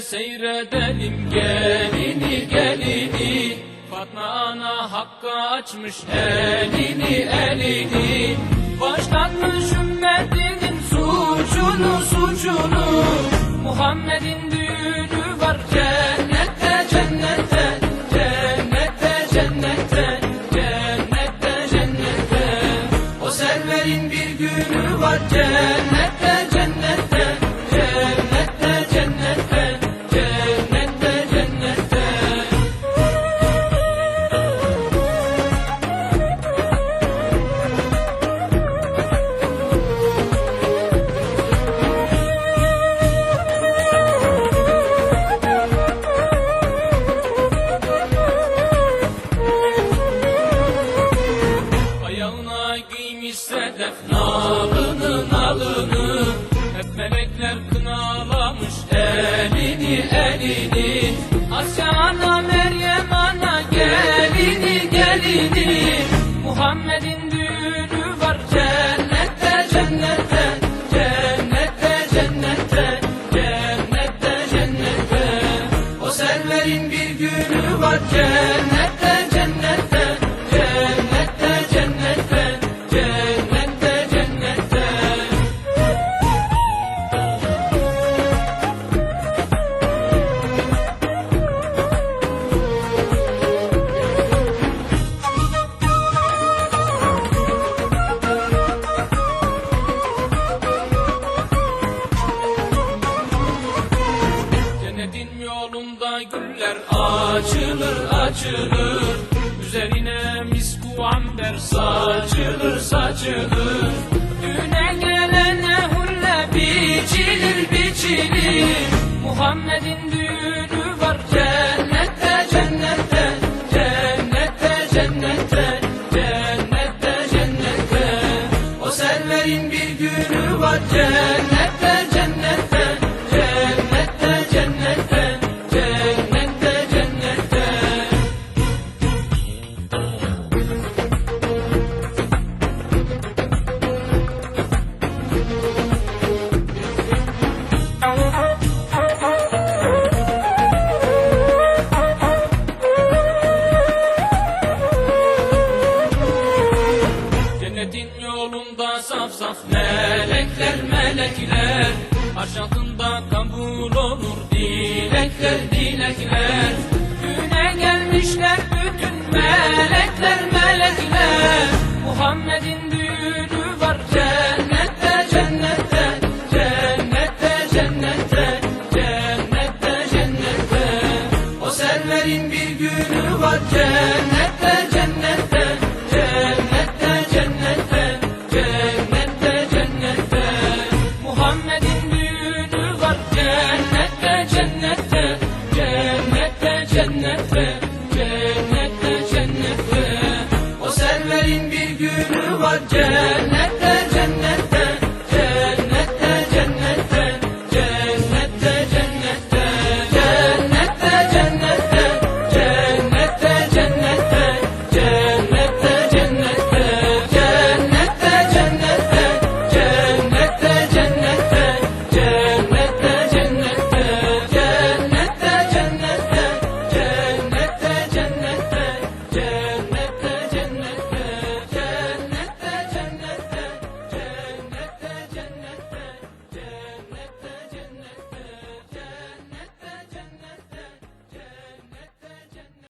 seyredelim gelini gelini. Fatma ana hakka açmış elini elini. Başlatmış ümmetinin suçunu suçunu Muhammed'in düğünü var cennette cennette cennette cennette cennette cennette. O serverin bir günü var cennette Cennetin yolunda güller açılır açılır. Üzerine misku amber saçılır saçılır. Düğüne gelene hulle biçilir biçilir. Muhammed'in düğünü var cennette cennette Cennette cennette cennette cennette. O serverin bir günü var cennette saf melekler melekler. Aşağında kabul olur dilekler dilekler 关键。